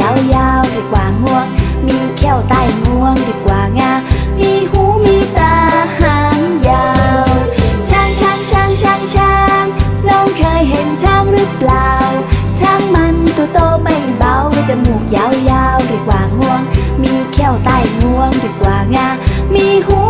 ยาวๆดีกว่างวง มีแข้วใต้งวงดีกว่างา มีหูมีตาหางยาว ช้างช้างช้างช้างช้างน้องเคยเห็นช้างหรือเปล่า ช้างมันตัวโตไม่เบาจมูกยาวๆวดีกว่างวง มีแข้วใต้งวงดีกว่างา มีหู